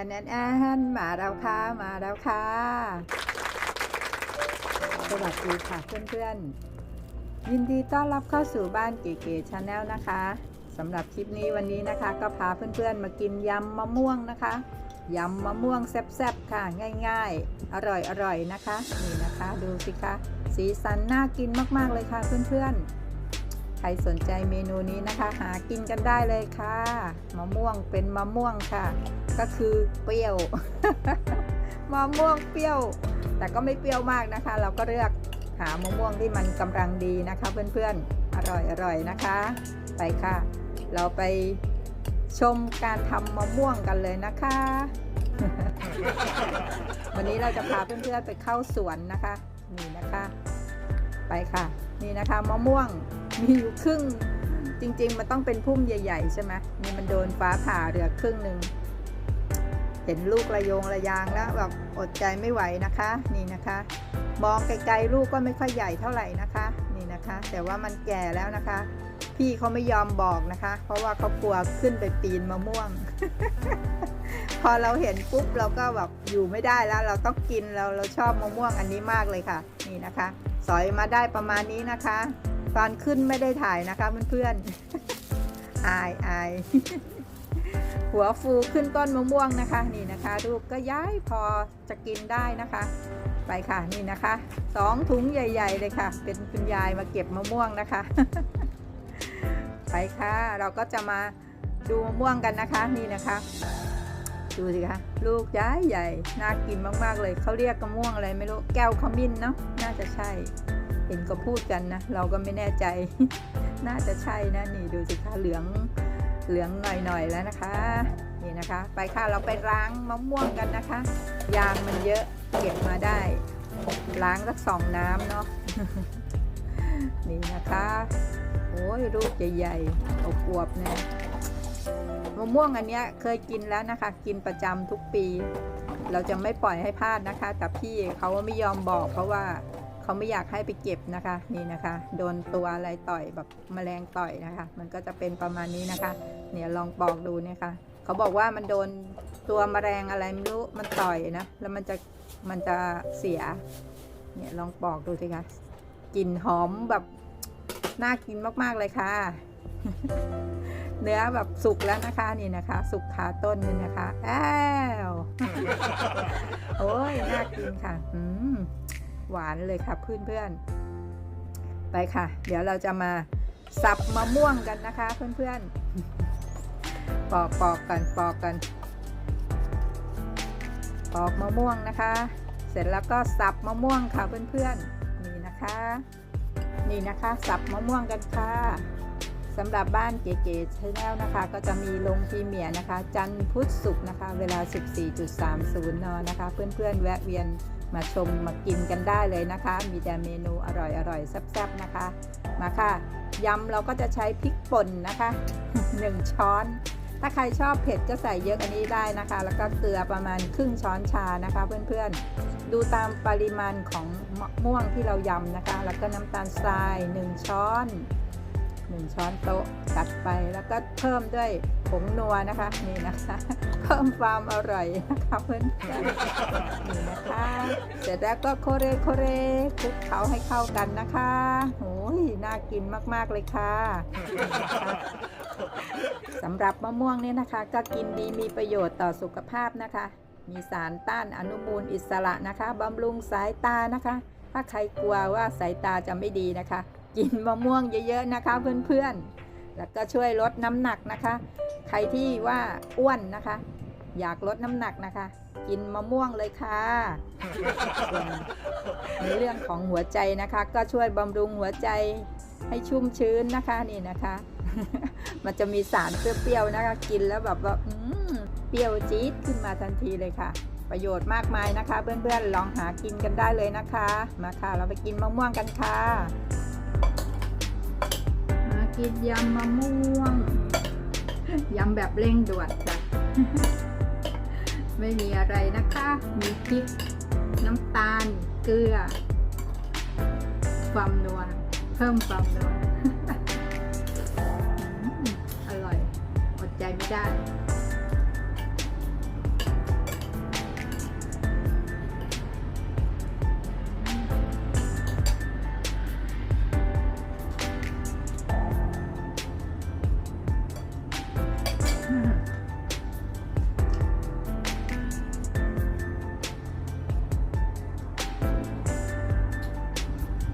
แอนแอนมาแล้วค่ะ มาแล้วค่ะ สวัสดีค่ะเพื่อนๆ ยินดีต้อนรับเข้าสู่บ้านเก๋ๆชาแนลนะคะสำหรับคลิปนี้วันนี้นะคะ ก็พาเพื่อนๆมากินยำมะม่วงนะคะยำมะม่วงแซ่บๆค่ะง่ายๆ อร่อยๆนะคะ นี่นะคะดูสิคะสีสันน่ากินมากๆเลยค่ะเพื่อนๆ ใครสนใจเมนูนี้นะคะ หากินกันได้เลยค่ะ มะม่วงเป็นมะม่วงค่ะ ก็คือเปรี้ยว มะม่วงเปรี้ยว แต่ก็ไม่เปรี้ยวมากนะคะ เราก็เลือกหามะม่วงที่มันกำลังดีนะคะ เพื่อนๆ อร่อยอร่อยนะคะ ไปค่ะ เราไปชมการทำมะม่วงกันเลยนะคะ วันนี้เราจะพาเพื่อนๆไปเข้าสวนนะคะ นี่นะคะ ไปค่ะ นี่นะคะมะม่วง มีอยู่ครึ่ง จริง ๆ มันต้องเป็นพุ่มใหญ่ ๆ ใช่ไหมนี่มันโดนฟ้าผ่าเหลือครึ่งหนึ่งเห็นลูกระโยงระยางแล้วแบบอดใจไม่ไหวนะคะ นี่นะคะ มองไกลๆลูกก็ไม่ค่อยใหญ่เท่าไหร่นะคะ นี่นะคะ แต่ว่ามันแก่แล้วนะคะ พี่เขาไม่ยอมบอกนะคะ เพราะว่าเขากลัวขึ้นไปปีนมะม่วง พอเราเห็นปุ๊บเราก็แบบอยู่ไม่ได้แล้ว เราต้องกินเราเราชอบมะม่วงอันนี้มากเลยค่ะ นี่นะคะ สอยมาได้ประมาณนี้นะคะ ตอนขึ้นไม่ได้ถ่ายนะคะเพื่อนๆอายอายหัวฟูขึ้นต้นมะม่วงนะคะนี่นะคะลูกก็ย้ายพอจะกินได้นะคะ ไปค่ะนี่นะคะสองถุงใหญ่ ๆ เลยค่ะ เป็นคุณยายมาเก็บมะม่วงนะคะ ไปค่ะ เราก็จะมาดูมะม่วงกันนะคะนี่นะคะดูสิคะลูกย้ายใหญ่น่ากินมากๆเลยเขาเรียกมะม่วงอะไรไม่รู้แก้วขมิ้นเนาะน่าจะใช่ เห็นก็พูดกันนะ เราก็ไม่แน่ใจ น่าจะใช่นะนี่ดูสิคะเหลืองเหลืองหน่อยๆแล้วนะคะ นี่นะคะ ไปค่ะเราไปล้างมะม่วงกันนะคะ ยางมันเยอะเก็บมาได้ล้างสักสองน้ำเนาะนี่นะคะโอ้ยลูกใหญ่ๆอบอวบๆเนี่ยมะม่วงอันเนี้ยเคยกินแล้วนะคะ กินประจำทุกปี เราจะไม่ปล่อยให้พลาดนะคะ แต่พี่เขาไม่ยอมบอกเพราะว่า เขาไม่อยากให้ไปเก็บนะคะนี่นะคะ โดนตัวอะไรต่อยแบบแมลงต่อยนะคะ มันก็จะเป็นประมาณนี้นะคะ เนี่ยลองปอกดูเนี่ยค่ะเขาบอกว่ามันโดนตัวแมลงอะไรไม่รู้มันต่อยนะแล้วมันจะมันจะเสียเนี่ยลองปอกดูสิคะกลิ่นหอมแบบน่ากินมากๆเลยค่ะ เนื้อแบบสุกแล้วนะคะนี่นะคะ สุกขาต้นนี่นะคะแอ้วโอ้ยน่ากินค่ะ อืม หวานเลยค่ะเพื่อนๆ ไปค่ะ เดี๋ยวเราจะมาสับมะม่วงกันนะคะเพื่อนๆ ปอกปอกกันปอกกัน ปอกมะม่วงนะคะ เสร็จแล้วก็สับมะม่วงค่ะเพื่อนๆ นี่นะคะ นี่นะคะสับมะม่วงกันค่ะสำหรับบ้านเก๋ๆชาแนลนะคะ ก็จะมีลงพรีเมียร์นะคะ จันพุธศุกร์นะคะ เวลา 14.30 นนะคะ เพื่อนๆ แวะเวียน มาชมมากินกันได้เลยนะคะ มีแต่เมนูอร่อยๆแซ่บๆนะคะ มาค่ะยำเราก็จะใช้พริกป่นนะคะ 1 ช้อน ถ้าใครชอบเผ็ดก็ใส่เยอะอันนี้ได้นะคะ แล้วก็เกลือประมาณครึ่งช้อนชานะคะ เพื่อนๆ ดูตามปริมาณของมะม่วงที่เรายำนะคะ แล้วก็น้ำตาลทราย 1 ช้อน 1 ช้อนโต๊ะตัดไปแล้วก็เพิ่มด้วยผงนัวนะคะนี่นะคะ เพิ่มความอร่อยนะคะเพื่อนๆนี่นะคะเสร็จแล้วก็โคเรโคเรคลุกเคล้าให้เข้ากันนะคะโอ้ยน่ากินมากๆเลยค่ะสำหรับมะม่วงเนี่ยนะคะ ก็กินดีมีประโยชน์ต่อสุขภาพนะคะ มีสารต้านอนุมูลอิสระนะคะบำรุงสายตานะคะ ถ้าใครกลัวว่าสายตาจะไม่ดีนะคะ กินมะม่วงเยอะๆนะคะเพื่อนๆ แล้วก็ช่วยลดน้ำหนักนะคะ ใครที่ว่าอ้วนนะคะ อยากลดน้ำหนักนะคะ กินมะม่วงเลยค่ะในเรื่องของหัวใจนะคะ ก็ช่วยบำรุงหัวใจให้ชุ่มชื้นนะคะนี่นะคะ มันจะมีสารเปรี้ยวๆนะคะ กินแล้วแบบว่าเปรี้ยวจี๊ดขึ้นมาทันทีเลยค่ะ ประโยชน์มากมายนะคะ เพื่อนๆลองหากินกันได้เลยนะคะ มาค่ะ เราไปกินมะม่วงกันค่ะ กินยำมะม่วง ยำแบบเร่งด่วนจ้ะไม่มีอะไรนะคะ มีพริก น้ำตาล เกลือ ความนัว เพิ่มความนัว อร่อย อดใจไม่ได้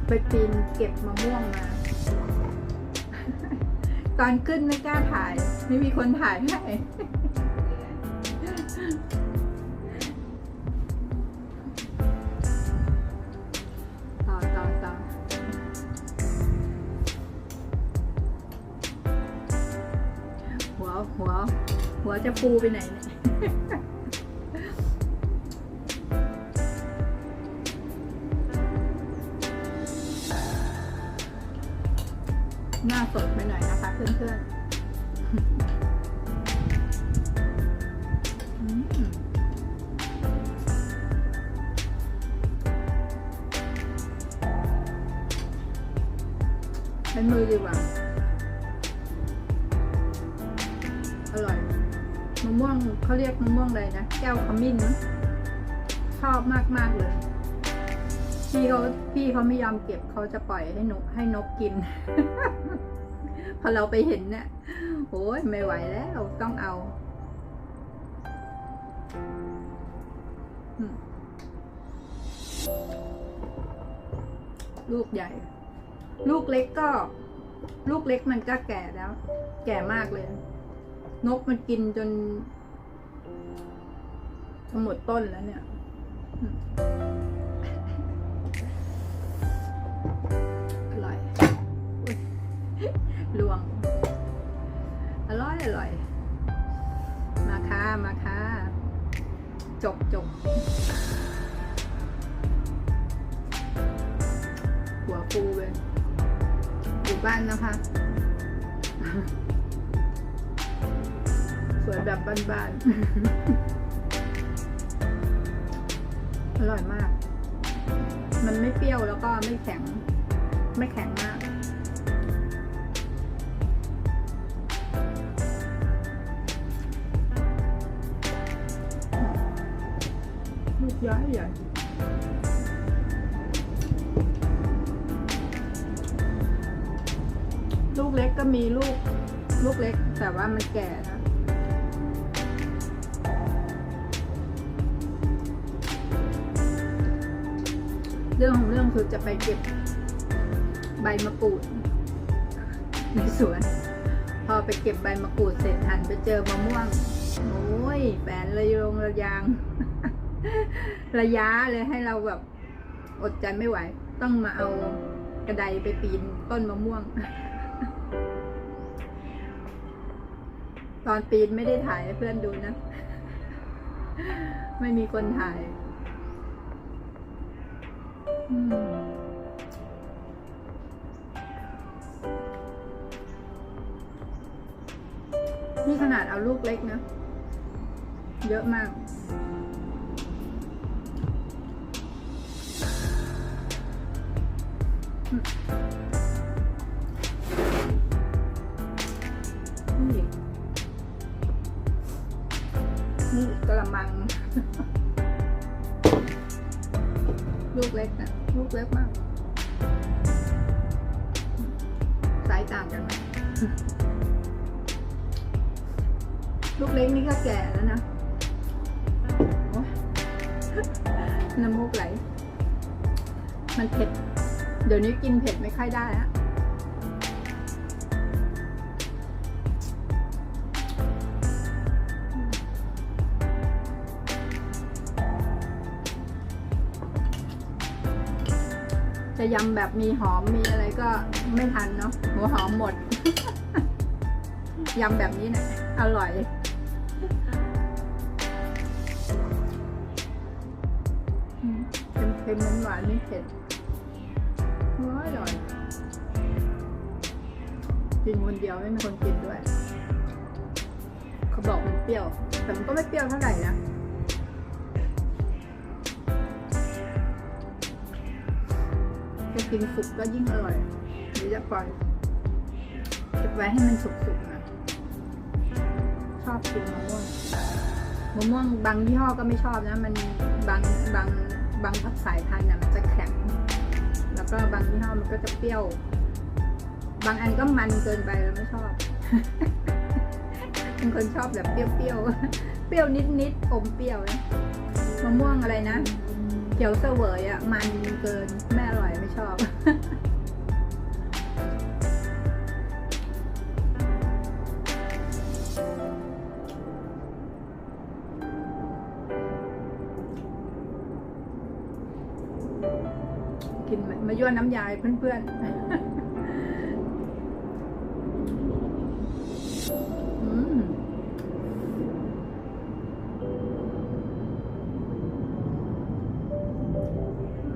ไปปีนเก็บมะม่วงมา ตอนขึ้นไม่กล้าถ่าย ไม่มีคนถ่ายให้ต่อต่อต่อหัว หัว หัวจะปูไปไหนเนี่ย น้าสดไปหน่อยนะคะเพื่อนๆเป็นมือดีกว่าอร่อยมะม่วงเขาเรียกมะม่วงอะไรนะ แก้วขมิ้นนะชอบมากมากๆเลย พี่เขาพี่เขาไม่ยอมเก็บเขาจะปล่อยให้นกให้นกกิน พอเราไปเห็นเนี่ยโอ้ยไม่ไหวแล้ว ต้องเอาลูกใหญ่ ลูกเล็กก็ ลูกเล็กมันก็แก่แล้ว แก่มากเลย นกมันกินจนหมดต้นแล้วเนี่ย ลวง อร่อยอร่อย มาค่ะ มาค่ะ จบจบหัวฟูเลยอยู่บ้านนะคะสวยแบบบ้านๆ อร่อยมาก มันไม่เปรี้ยวแล้วก็ไม่แข็ง ไม่แข็งมาก ย้ายใหญ่ลูกเล็กก็มีลูกลูกเล็กแต่ว่ามันแก่นะเรื่องของเรื่องคือจะไปเก็บใบมะกรูดในสวน พอไปเก็บใบมะกรูดเสร็จหันไปเจอมะม่วง โอ้ยแปนระยงระยาง ระยะเลยให้เราแบบ อดใจไม่ไหว ต้องมาเอากระไดไปปีนต้นมะม่วง ตอนปีนไม่ได้ถ่ายให้เพื่อนดูนะ ไม่มีคนถ่ายมนี่ขนาดเอาลูกเล็กนะ เยอะมาก นี่นี่กระมัง ลูกเล็กนะลูกเล็กมากสายต่างกันไหมลูกเล็กนี่ก็แก่แล้วนะน้ำมูกไหล มันเผ็ด เดี๋ยวนี้กินเผ็ดไม่ค่อยได้แล้วจะยำแบบมีหอมมีอะไรก็ไม่ทันเนาะหัวหอมหมด ยำแบบนี้เนะี่ยอร่อย เค็มๆหวานๆไม่เผ็ด อร่อยอร่อยกินคนเดียวไม่มีคนกินด้วย เขาบอกมันเปรี้ยว แต่มันก็ไม่เปรี้ยวเท่าไหร่นะจะกินสุกก็ยิ่งอร่อยเดี๋ยวจะปล่อยเก็บไว้ให้มันสุกๆนะชอบกินมะม่วงมะม่วงบางยี่ห้อก็ไม่ชอบนะ มันบางบางบางสายพันธุ์น่ะมันจะแข็ง แล้วก็บางยี่ห้อมันก็จะเปรี้ยว บางอันก็มันเกินไปเราไม่ชอบเป็นคนชอบแบบเปรี้ยวๆ เปรี้ยวนิดๆ อมเปรี้ยวนะมะม่วงอะไรนะ เขียวเสวยอะมันเกินแม่อร่อยไม่ชอบ มายั่วน้ำยายเพื่อนๆอืม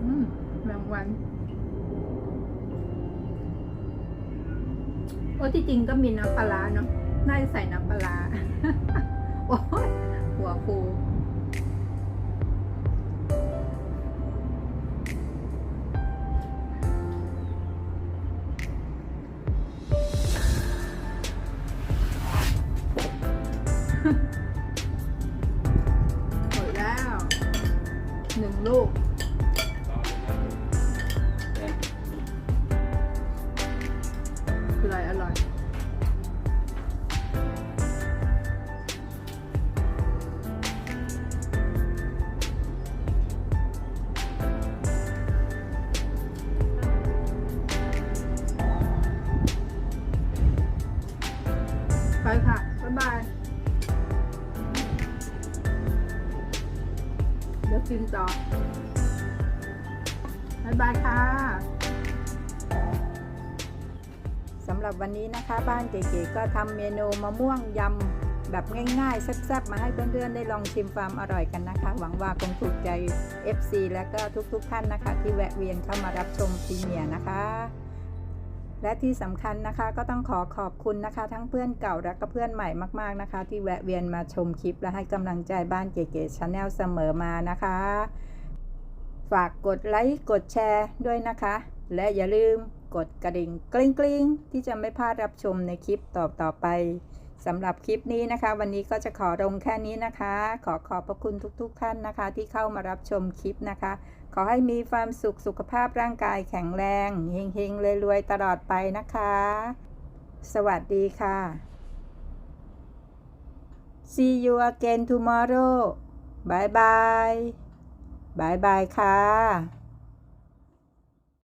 อืมรางวัลโอ้ที่จริงก็มีน้ำปลาเนาะน่าจะใส่น้ำปลาร้าโอ้ย หมดแล้วหนึ่งลูกอร่อยอร่อย ไปค่ะ ชิมต่อบ๊ายบายค่ะสำหรับวันนี้นะคะ บ้านเก๋ๆก็ทำเมนูมะม่วงยำแบบง่ายๆแซ่บๆมาให้เพื่อนๆได้ลองชิมความอร่อยกันนะคะ หวังว่าคงถูกใจ FC และก็ทุกๆท่านนะคะ ที่แวะเวียนเข้ามารับชมพรีเมียร์นะคะ และที่สำคัญนะคะก็ต้องขอขอบคุณนะคะ ทั้งเพื่อนเก่าและก็เพื่อนใหม่มากๆนะคะ ที่แวะเวียนมาชมคลิปและให้กำลังใจบ้านเก๋ๆชาแนลเสมอมานะคะ ฝากกดไลค์กดแชร์ด้วยนะคะ และอย่าลืมกดกระดิ่งกริ๊งกริ๊งๆที่จะไม่พลาดรับชมในคลิปต่อๆไป สำหรับคลิปนี้นะคะ วันนี้ก็จะขอลงแค่นี้นะคะ ขอขอบพระคุณทุกๆ ท่านนะคะ ที่เข้ามารับชมคลิปนะคะ ขอให้มีความสุขสุขภาพร่างกายแข็งแรงเฮงๆรวยๆตลอดไปนะคะ สวัสดีค่ะ See you again tomorrow บายบายบายบายค่ะ